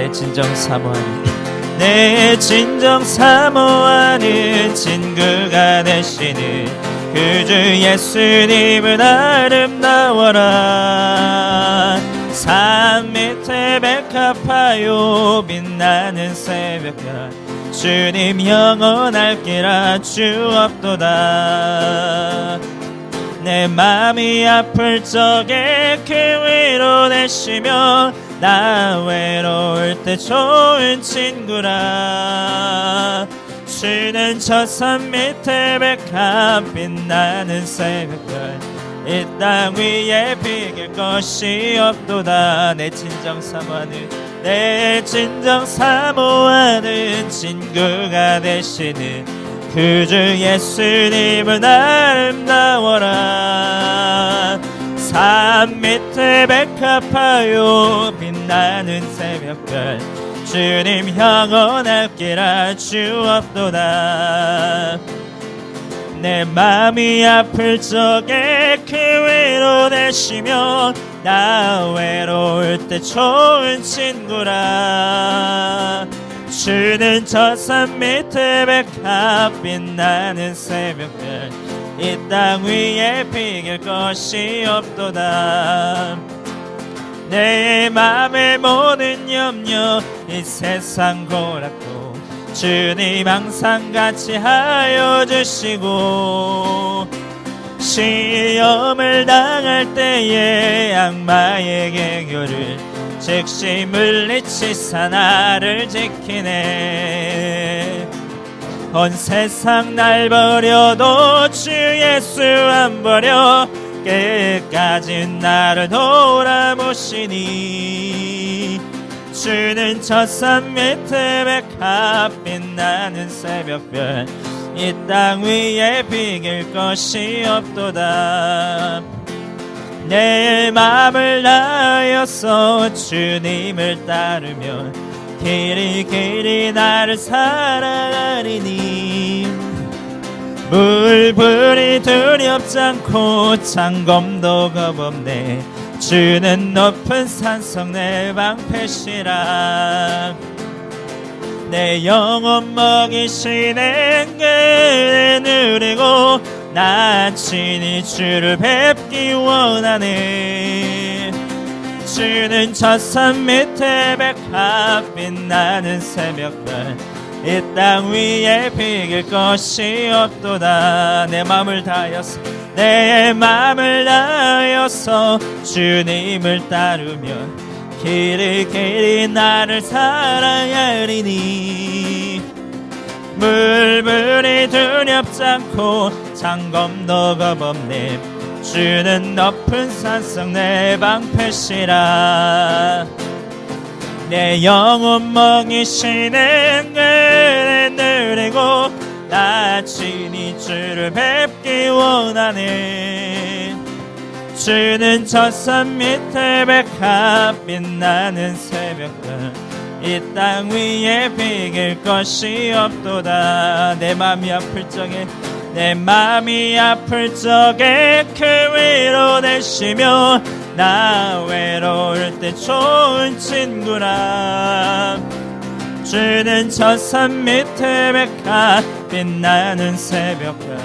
내 진정 사모하는 내 진정 사모하는 친구가 되시는 그 주 예수님은 아름다워라. 산 밑에 백합하여 빛나는 새벽별 주님 영원할기라. 주옵도다. 내 맘이 아플 적에 그 위로 내쉬며 나 외로울 때 좋은 친구라. 주는 저 산 밑에 백합 빛나는 새벽별. 이 땅 위에 비길 것이 없도다. 내 진정 사모하는 내 진정 사모하는 친구가 되시는 그 주 예수님은 아름다워라 산 밑에 백합하여 빛나는 새벽별. 주님 영원할기라 주옵도다 내 맘이 아플 적에 그 위로 내쉬며 나 외로울 때 좋은 친구라. 주는 저 산 밑에 백합 빛나는 새벽별 이 땅 위에 비길 것이 없도다. 내 맘의 모든 염려 이 세상 고락도 주님 항상 같이 하여 주시고 시험을 당할 때에 악마의 개교를 즉시 물리치사 나를 지키네 온 세상 날 버려도 주 예수 안 버려. 끝까지 나를 돌아보시니. 주는 저산 밑에 백합 빛 나는 새벽별 이 땅 위에 비길 것이 없도다. 내 맘을 다하여서 주님을 따르며 길이 길이 나를 사랑하리니. 물불이 두렵지 않고 창검도 겁없네. 주는 높은 산성 내 방패시라. 내 영혼 먹이시는 그의 누리고 나 친히 주를 뵙기 원하네 주는 저산 밑에 백합 빛나는 새벽별 이 땅 위에 비길 것이 없도다. 내 맘을 다하여서 내 맘을 다하여서 주님을 따르며 길이 길이 나를 사랑하리니. 물불이 두렵지 않고 창검도 겁없네 주는 높은 산성 내 방패시라. 내 영혼 먹이시는 그의 누리고 나 친히 주를 뵙기 원하네 주는 저산 밑에 백합 빛나는 새벽별 이땅 위에 비길 것이 없도다. 내 맘이 아플 적에 내 맘이 아플 적에 그 위로 내쉬며 나 외로울 때 좋은 친구라. 주는 저 산 밑에 백합 빛나는 새벽별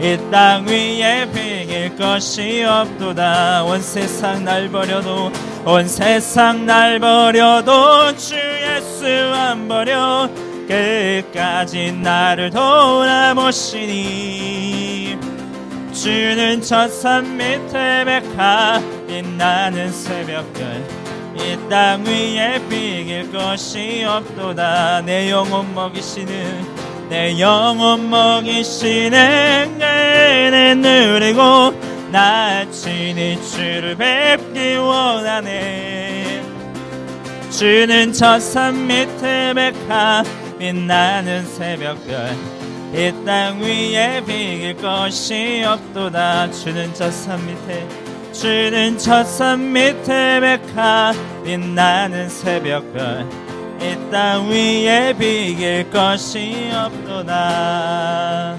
이땅 위에 비길 것이 없도다. 온 세상 날 버려도 온 세상 날 버려도 주 예수 안 버려 끝까지 나를 돌아보시니 주는 저산 밑에 백합 빛나는 새벽별 이 땅 위에 비길 것이 없도다. 내 영혼 먹이시는 내 영혼 먹이시는 그는 누리고 나 친히 주를 뵙기 원하네. 주는 저 산 밑에 백합 빛나는 새벽별 이 땅 위에 비길 것이 없도다. 주는 저 산 밑에 주는 저 산 밑에 백합 빛나는 새벽별 이 땅 위에 비길 것이 없도다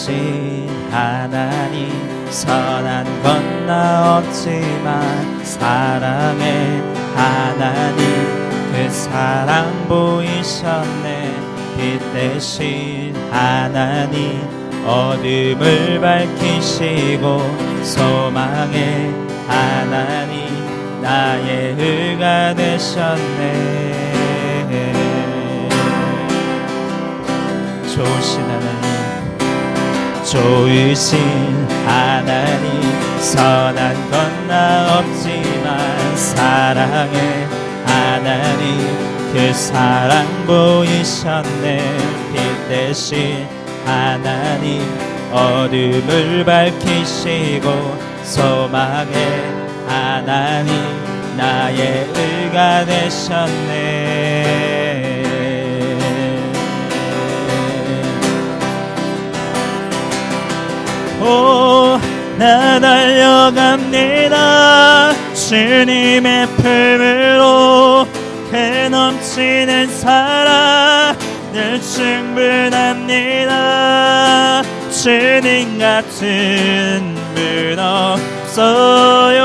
좋으신 하나님 선한 건 나 없지만 사랑의 하나님 그 사랑 보이셨네. 빛 대신 하나님 어둠을 밝히시고 소망의 하나님 나의 의가 되셨네. 좋으신 하나님 좋으신 하나님 선한 건 나 없지만 사랑의 하나님 그 사랑 보이셨네. 빛 대신 하나님 어둠을 밝히시고 소망의 하나님 나의 의가 되셨네 오, 나 달려갑니다. 주님의 품으로 그 넘치는 사랑 늘 충분합니다. 주님 같은 분 없어요.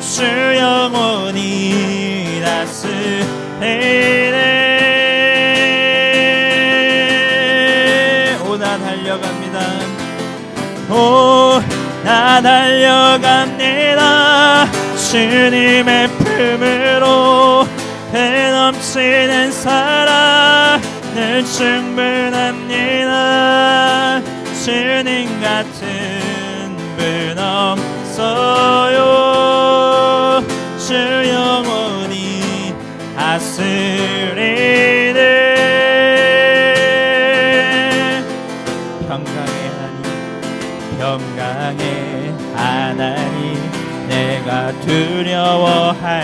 주 영원히 다스리 오, 나 달려갑니다. 주님의 품으로 배 넘치는 사랑 늘 충분합니다. 주님 같은 분 없어요. 주 영원히 다스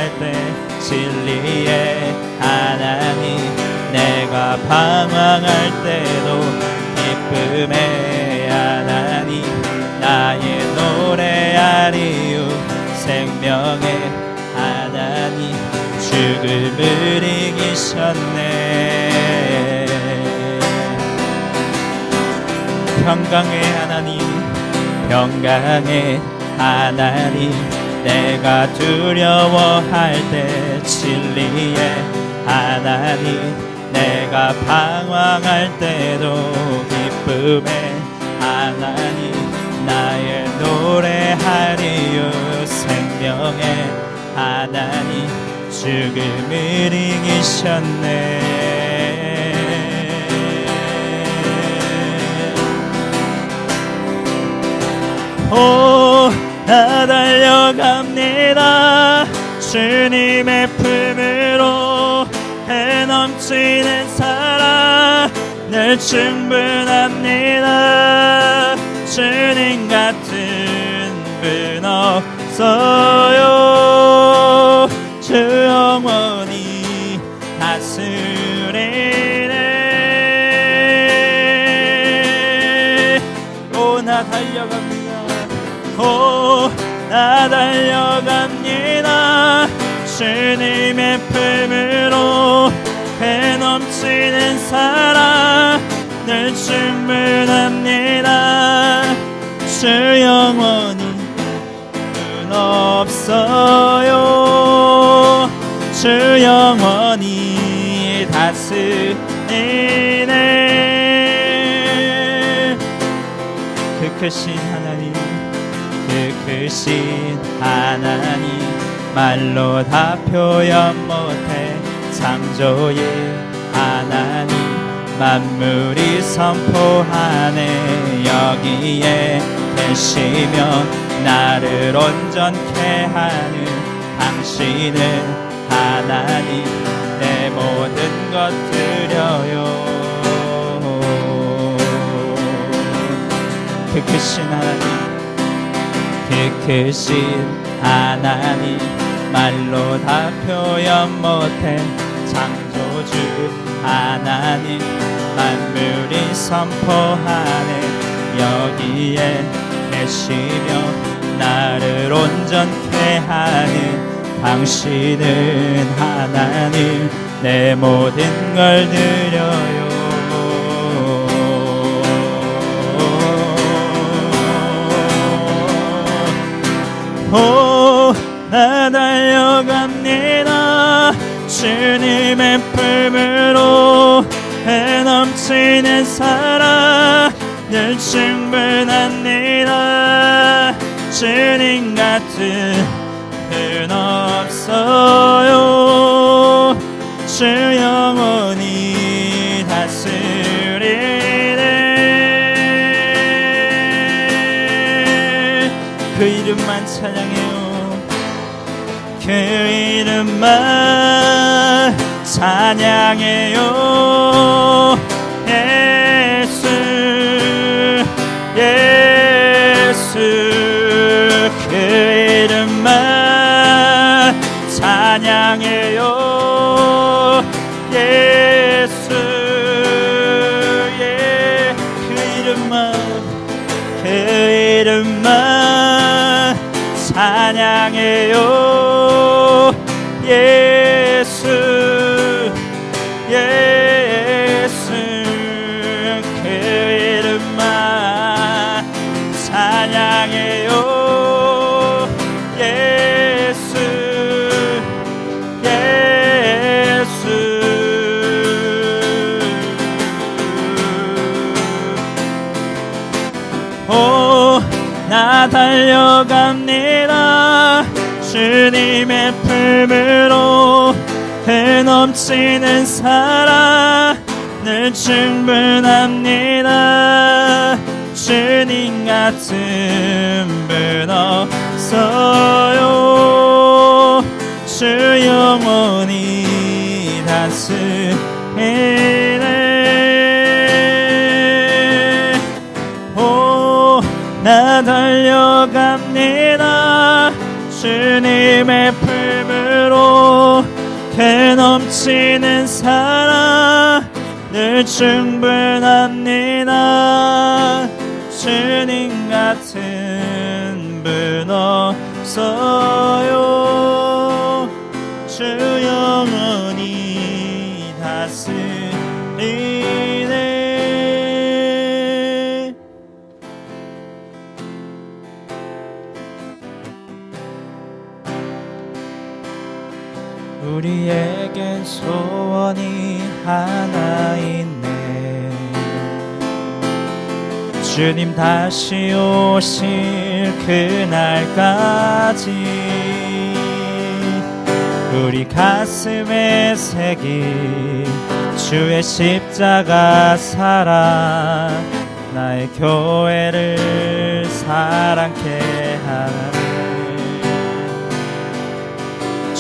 할 때 진리의 하나님 내가 방황할 때도 기쁨의 하나님 나의 노래하리요 생명의 하나님 죽음을 이기셨네. 평강의 하나님 평강의 하나님 내가 두려워할 때 진리의 하나님 내가 방황할 때도 기쁨의 하나님 나의 노래하리요 생명의 하나님 죽음을 이기셨네. 오, 나 달려갑니다. 주님의 품으로 해 넘치는 사랑 늘 충분합니다. 주님 같은 분 없어요. 주 영원히 다스리네. 오, 나 달려갑니다. 오, 나 달려갑니다. 주님의 품으로 배 넘치는 사랑 늘 충분합니다. 주 영원히 분 없어요. 주 영원히 다스리네. 그 크신 크신 하나님 말로 다 표현 못해 창조의 하나님 만물이 선포하네. 여기에 계시며 나를 온전케 하는 당신은 하나님 내 모든 것 드려요. 그 크신 하나님 그 크신 하나님 말로 다 표현 못해 창조주 하나님 만물이 선포하네. 여기에 계시며 나를 온전케 하는 당신은 하나님. 내 모든 걸 드려요 오나 달려갑니다. 주님의 품으로 해 넘치는 사랑을 충분합니다. 주님 같은 분 없어 찬양해요 나 달려갑니다. 주님의 품으로 해 넘치는 사랑을 충분합니다. 주님 같은 분 없어요. 주 영원히 다스리 달려갑니다. 주님의 품으로 개 넘치는 사랑을 충분합니다. 주님 같은 분 없어 하나 있네. 주님 다시 오실 그날까지 우리 가슴에 새긴 주의 십자가 사랑 나의 교회를 사랑케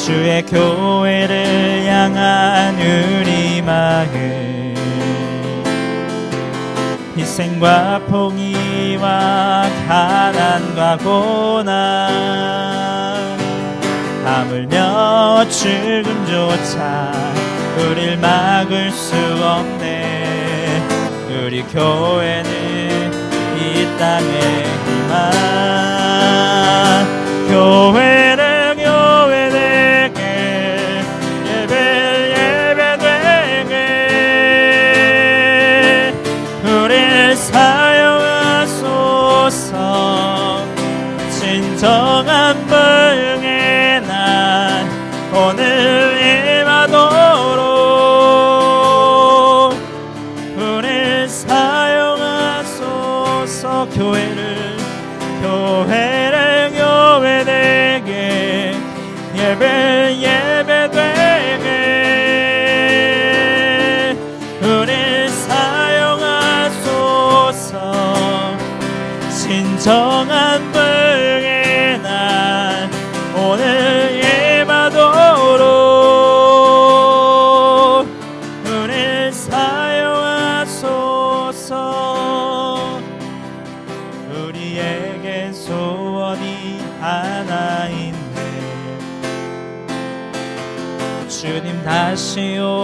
주의 교회를 향한 우리 마음 희생과 봉의와 가난과 고난 하물며 죽음조차 우릴 막을 수 없네. 우리 교회는 이 땅의 희망 교회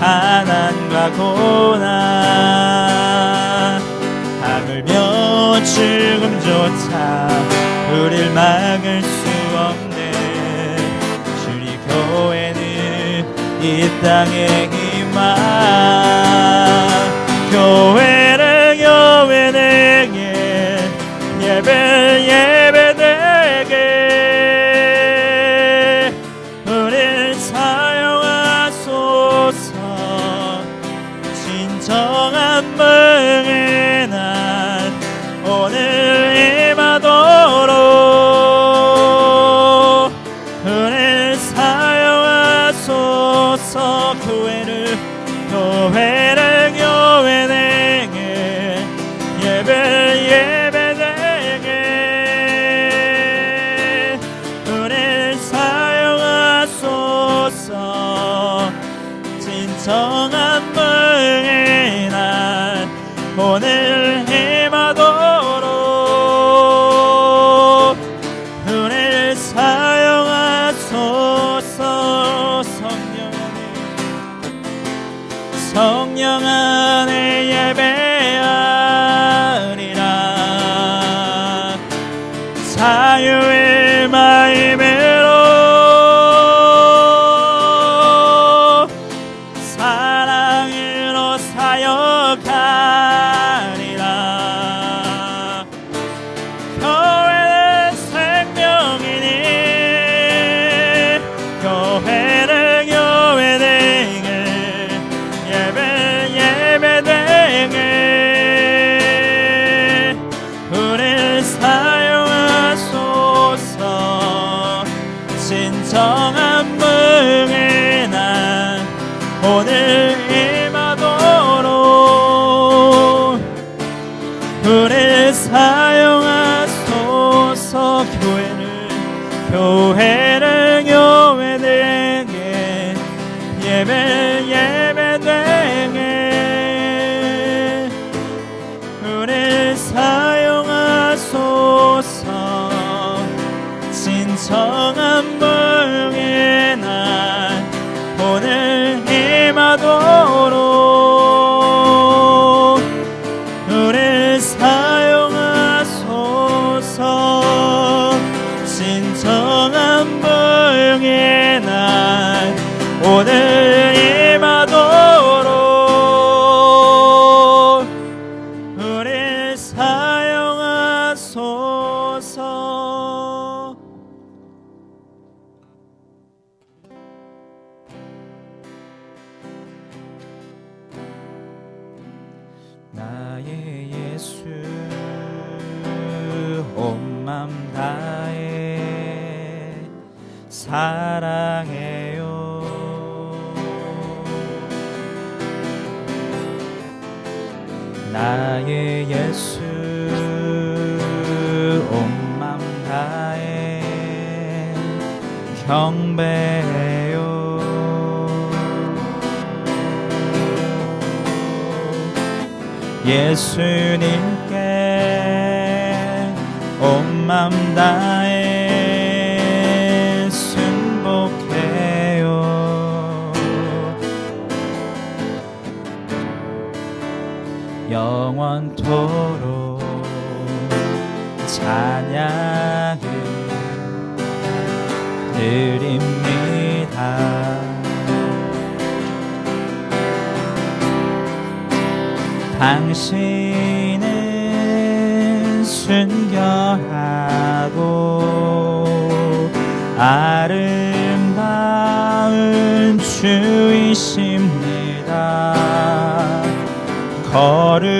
가난과 고난. 하물며 죽음조차 우릴 막을 수 없네. 주리 교회는 이 땅의 희망 我的 경배해요. 예수님께 온 맘 다해 순복해요. 영원토록 찬 드립니다. 당신은 순결하고 아름다운 주이십니다. 거룩하고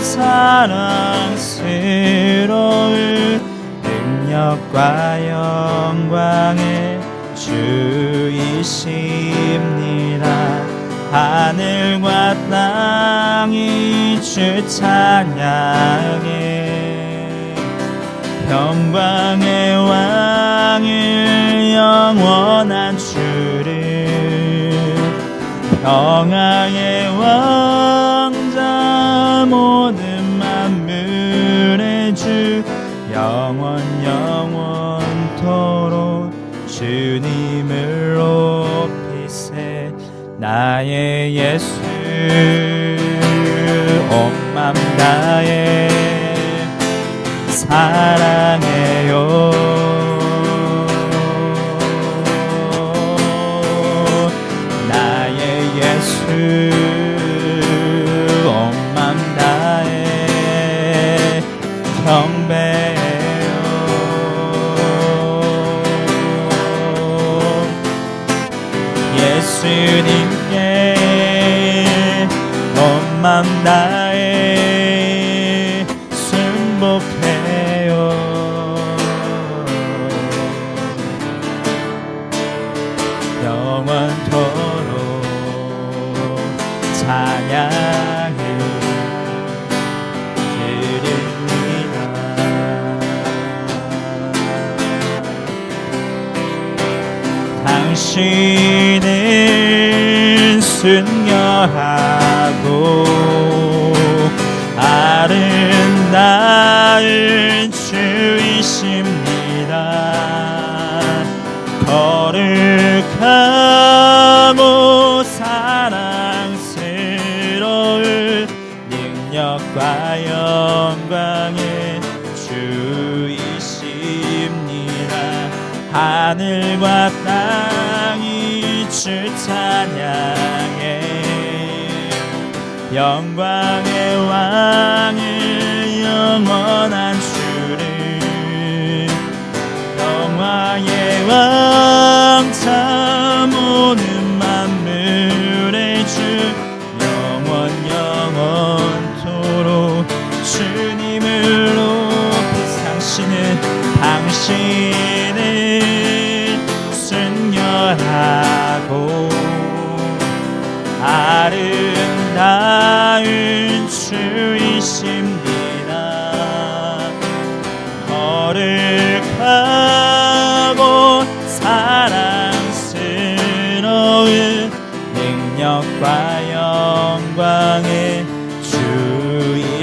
사랑 과 영광의 주이십니다. 하늘과 땅이 주 찬양해 영광의 왕을 영원한 주를 평화의 왕자 모든 만물의 주 영원 이세 나의 예수 온맘 다해 사랑해요 찬양을 드립니다. 당신은 순결하 영광의 왕을 영원한 주를. 영화의 왕자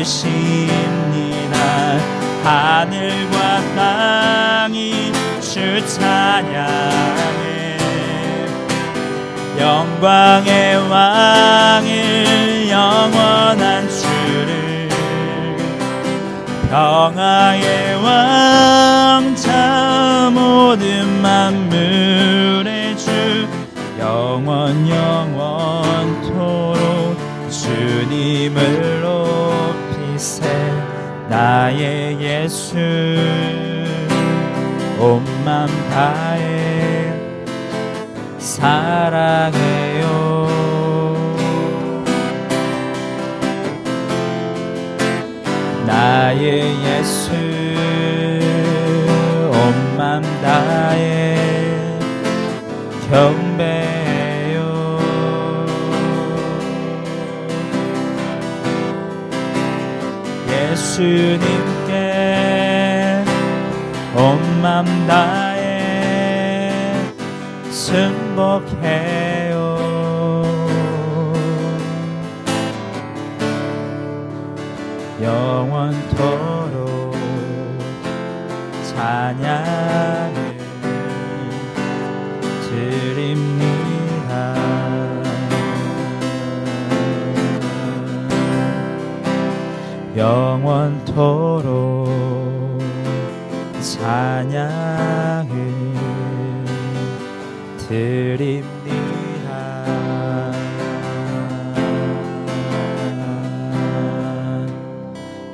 주이십니다. 하늘과 땅이 주 찬양해 영광의 왕을 영원한 주를 평화의 왕자 모든 만물의 주 영원 영원토록 주님을 나의 예수 온맘 다해 사랑해요. 나의 예수 온맘 다해 경배 예수님께 온맘 다해 승복해요. 영원토록 영원토록 찬양을 드립니다.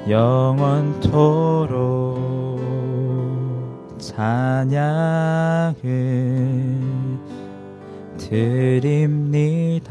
영원토록 찬양을 드립니다.